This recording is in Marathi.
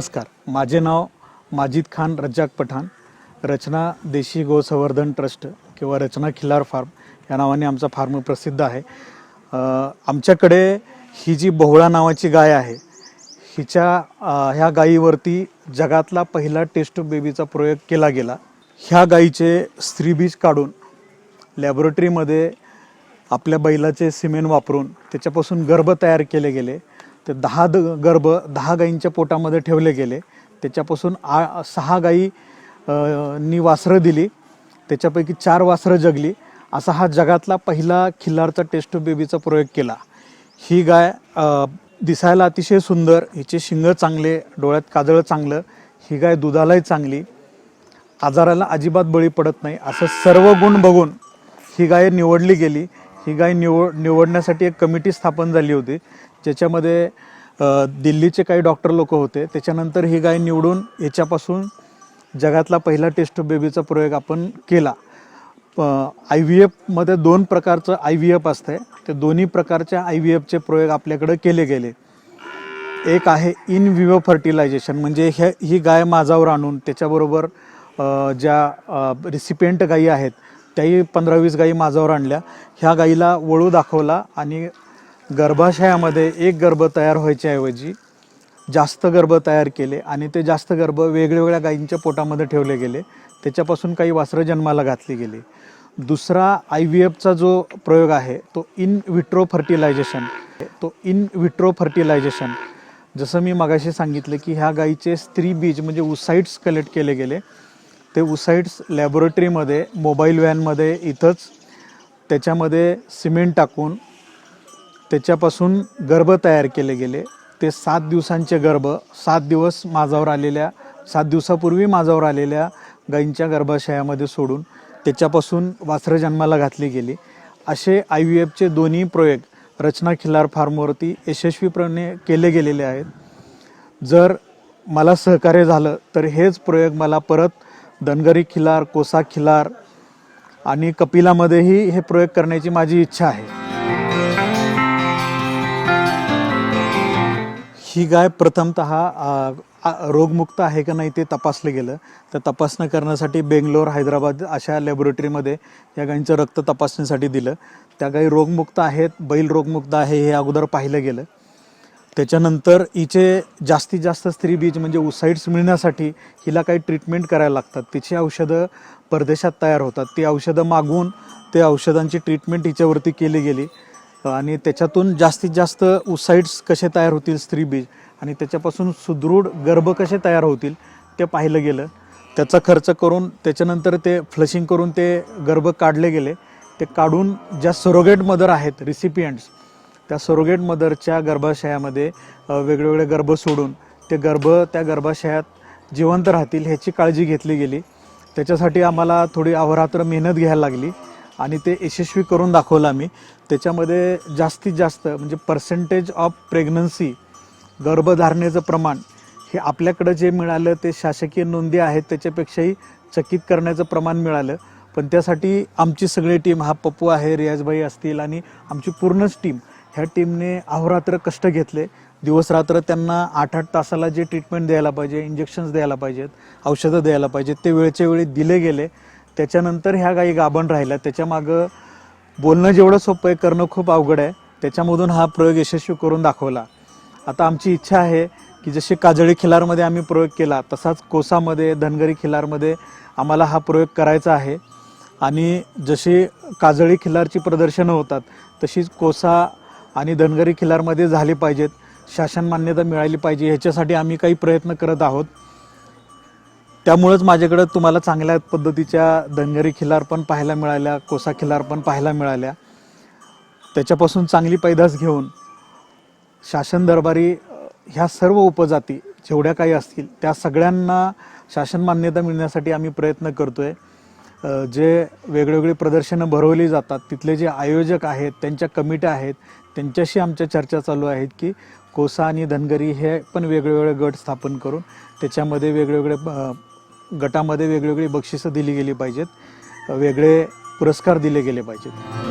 नमस्कार. माझे नाव माजिद खान रज्जाक पठाण. रचना देशी गो संवर्धन ट्रस्ट किंवा रचना खिलार फार्म या नावाने आमचा फार्म प्रसिद्ध आहे. आमच्याकडे ही जी बहुळा नावाची गाय आहे हिच्या ह्या गायीवरती जगातला पहिला टेस्ट बेबीचा प्रयोग केला गेला. ह्या गायीचे स्त्रीबीज काढून लॅबोरेटरीमध्ये आपल्या बैलाचे सिमेंट वापरून त्याच्यापासून गर्भ तयार केले गेले. ते दहा द गर्भ दहा गायींच्या पोटामध्ये ठेवले गेले. त्याच्यापासून आ सहा गायी नी वासरं दिली. त्याच्यापैकी चार वासरं जगली. असा हा जगातला पहिला खिल्लारचा टेस्ट बेबीचा प्रयोग केला. ही गाय दिसायला अतिशय सुंदर हिचे शिंग चांगले डोळ्यात काजळं चांगलं ही गाय दुधालाही चांगली. आजाराला अजिबात बळी पडत नाही. असं सर्व गुण बघून ही गाय निवडली गेली. ही गाय निवड निवडण्यासाठी एक कमिटी स्थापन झाली होती. ज्याच्यामध्ये दिल्लीचे काही डॉक्टर लोक होते त्याच्यानंतर ही गाय निवडून याच्यापासून जगातला पहिला टेस्ट बेबीचा प्रयोग आपण केला. आय व्ही एफमध्ये दोन प्रकारचं आय व्ही एफ असतं ते दोन्ही प्रकारच्या आय व्ही एफचे प्रयोग आपल्याकडे केले गेले. एक आहे इन विवो फर्टिलायझेशन म्हणजे हे ही गाय माझावर आणून त्याच्याबरोबर ज्या रिसिपियंट गायी आहेत त्याही पंधरा वीस गायी माझावर आणल्या. ह्या गाईला वळू दाखवला आणि गर्भाशयामध्ये एक गर्भ तयार व्हायच्याऐवजी जास्त गर्भ तयार केले आणि ते जास्त गर्भ वेगवेगळ्या गायींच्या पोटामध्ये ठेवले गेले. त्याच्यापासून काही वासरं जन्माला घातली गेली. दुसरा आय व्ही एफचा जो प्रयोग आहे तो इन विट्रो फर्टिलायझेशन. तो इन विट्रो फर्टिलायझेशन. जसं मी मगाशी सांगितलं की ह्या गायीचे स्त्री बीज म्हणजे उसाईट्स कलेक्ट केले गेले. ते उसाईट्स लॅबोरेटरीमध्ये मोबाईल व्हॅनमध्ये इथंच त्याच्यामध्ये सिमेंट टाकून त्याच्यापासून गर्भ तयार केले गेले. ते सात दिवसांचे गर्भ सात दिवस माझावर आलेल्या सात दिवसापूर्वी माझावर आलेल्या गायींच्या गर्भाशयामध्ये सोडून त्याच्यापासून वासरं जन्माला घातली गेली. असे आय व्ही एफचे दोन्ही प्रयोग रचना खिल्लार फार्मवरती यशस्वीपणे केले गेलेले आहेत. जर मला सहकार्य झालं तर हेच प्रयोग मला परत धनगरी खिलार कोसा खिलार आणि कपिलामध्येही हे प्रयोग करण्याची माझी इच्छा आहे. ही गाय प्रथमत रोगमुक्त आहे का नाही ते तपासलं गेलं. तर तपासणं करण्यासाठी बेंगलोर हैदराबाद अशा लॅबोरेटरीमध्ये या गायींचं रक्त तपासणीसाठी दिलं. त्या गायी रोगमुक्त आहेत बैल रोगमुक्त आहे हे अगोदर पाहिलं गेलं. त्याच्यानंतर हिचे जास्तीत जास्त स्त्री बीज म्हणजे उसाईड्स मिळण्यासाठी हिला काही ट्रीटमेंट करायला लागतात. तिची औषधं परदेशात तयार होतात. ती औषधं मागवून ते औषधांची ट्रीटमेंट हिच्यावरती केली गेली. आणि त्याच्यातून जास्तीत जास्त उसाईड्स कसे तयार होतील स्त्री बीज? आणि त्याच्यापासून सुदृढ गर्भ कसे तयार होतील ते पाहिलं गेलं. त्याचा खर्च करून त्याच्यानंतर ते फ्लशिंग करून ते गर्भ काढले गेले. ते काढून ज्या सरोगेट मदर आहेत रिसिपियंट्स त्या सरोगेट मदरच्या गर्भाशयामध्ये वेगवेगळे गर्भ सोडून ते गर्भ त्या गर्भाशयात जिवंत राहतील ह्याची काळजी घेतली गेली. त्याच्यासाठी आम्हाला थोडी अहोरात्र मेहनत घ्यायला लागली. आणि ते यशस्वी करून दाखवलं आम्ही. त्याच्यामध्ये जास्तीत जास्त म्हणजे पर्सेंटेज ऑफ प्रेग्नन्सी गर्भधारणेचं प्रमाण हे आपल्याकडं जे मिळालं ते शासकीय नोंदी आहेत त्याच्यापेक्षाही चकित करण्याचं प्रमाण मिळालं. पण त्यासाठी आमची सगळी टीम हा पप्पू आहे रियाजभाई असतील आणि आमची पूर्णच टीम ह्या टीमने अहोरात्र कष्ट घेतले. दिवसरात्र त्यांना आठ आठ तासाला जे ट्रीटमेंट द्यायला पाहिजे इंजेक्शन्स द्यायला पाहिजेत औषधं द्यायला पाहिजेत ते वेळच्या वेळी दिले गेले. त्याच्यानंतर ह्या गायी गाभण राहिल्या. त्याच्यामागं बोलणं जेवढं सोपं आहे करणं खूप अवघड आहे. त्याच्यामधून हा प्रयोग यशस्वी करून दाखवला. आता आमची इच्छा आहे की जसे काजळी खिलारमध्ये आम्ही प्रयोग केला तसाच कोसामध्ये धनगरी खिलारमध्ये आम्हाला हा प्रयोग करायचा आहे. आणि जशी काजळी खिलारची प्रदर्शनं होतात तशीच कोसा आणि धनगरी खिलारमध्ये झाली पाहिजेत. शासन मान्यता मिळाली पाहिजे. ह्याच्यासाठी आम्ही काही प्रयत्न करत आहोत. त्यामुळंच माझ्याकडं तुम्हाला चांगल्या पद्धतीच्या धनगरी खिलार पण पाहायला मिळाल्या कोसा खिलार पण पाहायला मिळाल्या. त्याच्यापासून चांगली पैदास घेऊन शासन दरबारी ह्या सर्व उपजाती जेवढ्या काही असतील त्या सगळ्यांना शासन मान्यता मिळण्यासाठी आम्ही प्रयत्न करतो आहे जे वेगवेगळी प्रदर्शनं भरवली जातात तिथले जे आयोजक आहेत त्यांच्या कमिट्या आहेत त्यांच्याशी आमच्या चर्चा चालू आहेत की कोसा आणि धनगरी हे पण वेगवेगळे गट स्थापन करून त्याच्यामध्ये वेगवेगळे गटामध्ये वेगवेगळी बक्षिसं दिली गेली पाहिजेत. वेगळे पुरस्कार दिले गेले पाहिजेत.